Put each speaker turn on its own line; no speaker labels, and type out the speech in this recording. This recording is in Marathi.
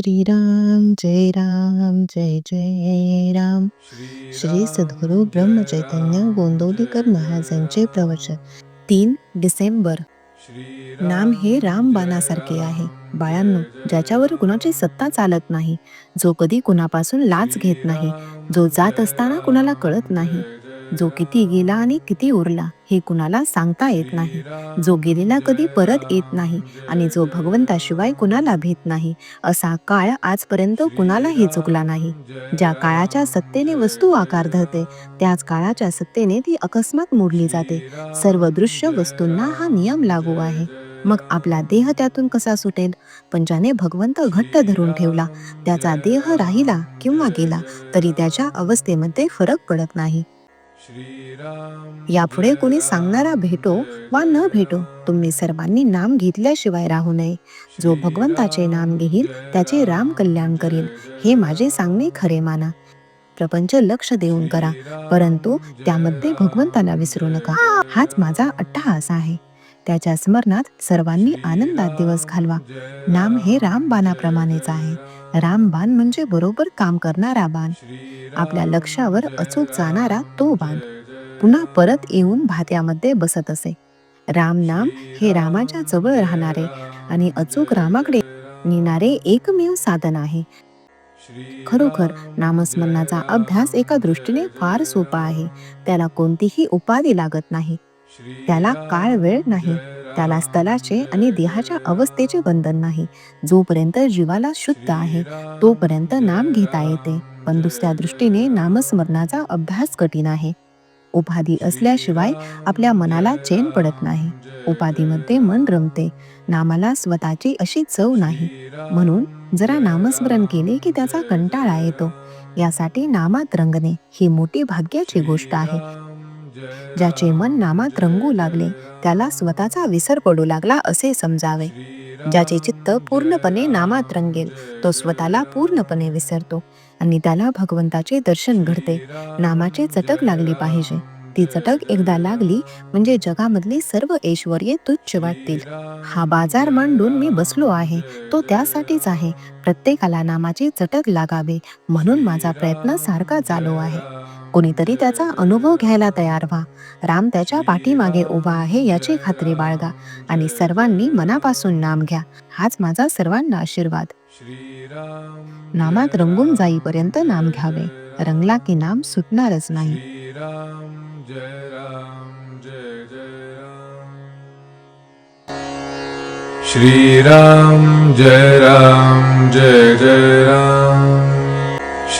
श्रीराम जय राम जय जय राम. श्री सद्गुरु ब्रह्म चैतन्य गोंदवलीकर महाराजांचे प्रवचन. तीन डिसेंबर. नाम हे रामबाणासारखे आहे. बाळांनो ज्याच्यावर कुणाची सत्ता चालत नाही जो कधी कुणापासून लाच घेत नाही जो जात असताना कुणाला कळत नाही. जो किती गेला आणि किती उरला हे कुणाला सांगता येत नाही. जो गेलेला कधी परत येत नाही आणि जो भगवंताशिवाय कुणाला भेट नाही असा काळ आजपर्यंत कुणालाही चुकला नाही. ज्या काळाच्या सत्तेने वस्तू आकार धरते त्याच काळाच्या सत्तेने ती अकस्मात मोडली जाते. सर्व दृश्य वस्तूंना हा नियम लागू आहे. मग आपला देह त्यातून कसा सुटेल? पण ज्याने भगवंत घट्ट धरून ठेवला त्याचा देह राहिला किंवा गेला तरी त्याच्या अवस्थेमध्ये फरक पडत नाही. यापुढे कोणी सांगणारा भेटो वा न भेटो तुम्ही सर्वांनी नाम घेतल्याशिवाय राहू नये. जो भगवंताचे नाम घेईल त्याचे राम कल्याण करील हे माझे सांगणे खरे माना. प्रपंच लक्ष देऊन करा परंतु त्यामध्ये भगवंताला विसरू नका. हाच माझा अट्टहास आहे. त्याच्या स्मरणात सर्वांनी आनंदात दिवस घालवा. नाम हे रामबाणाप्रमाणेच आहे. रामबाण म्हणजे बरोबर काम करणारा बाण. आपल्या लक्षावर अचूक जाणारा तो बाण. पुन्हा परत येऊन भात्यामध्ये बसत असे. राम नाम हे रामाच्या जवळ राहणारे आणि अचूक रामाकडे नेणारे एकमेव साधन आहे. खरोखर नामस्मरणाचा अभ्यास एका दृष्टीने फार सोपा आहे. त्याला कोणतीही उपाधी लागत नाही. त्याला काळ वेळ नाही. त्याला स्थलाचे आणि देहाच्या अवस्थेचे बंधन नाही. जोपर्यंत जीवाला शुद्ध आहे तोपर्यंत नाम घेता येते. पण दुसऱ्या दृष्टीने नामस्मरणाचा अभ्यास कठीण आहे. उपाधी असल्याशिवाय आपल्या मनाला चैन पडत नाही. उपाधीमध्ये मन रमते. नामाला स्वतःची अशी चव नाही. म्हणून जरा नामस्मरण केले की त्याचा कंटाळा येतो. यासाठी नामात रंगणे ही मोठी भाग्याची गोष्ट आहे. ज्याचे मन नामात रंगू लागले त्याला स्वतःचा विसर पडू लागला असे समजावे. ज्याचे चित्त पूर्णपणे नामात रंगेल तो स्वतःला पूर्णपणे विसरतो आणि त्याला भगवंताचे दर्शन घडते. नामाचे चटक लागली पाहिजे. ती चटक एकदा लागली म्हणजे जगामधली सर्व ऐश्वर्ये तुच्छ वाटतील. हा बाजार मांडून मी बसलो आहे तो त्यासाठीच आहे. प्रत्येकाला नामाची चटक लागावे म्हणून माझा प्रयत्न सारखा चालू आहे. कोणीतरी त्याचा अनुभव घ्यायला तयार व्हा. राम त्याच्या पाठीमागे उभा आहे याची खात्री बाळगा आणि सर्वांनी मनापासून नाम घ्या. हाच माझा सर्वांना आशीर्वाद. नामात रंगून जाईपर्यंत नाम घ्यावे. रंगला की नाम सुटणारच नाही.
श्रीराम जय राम जय जय राम.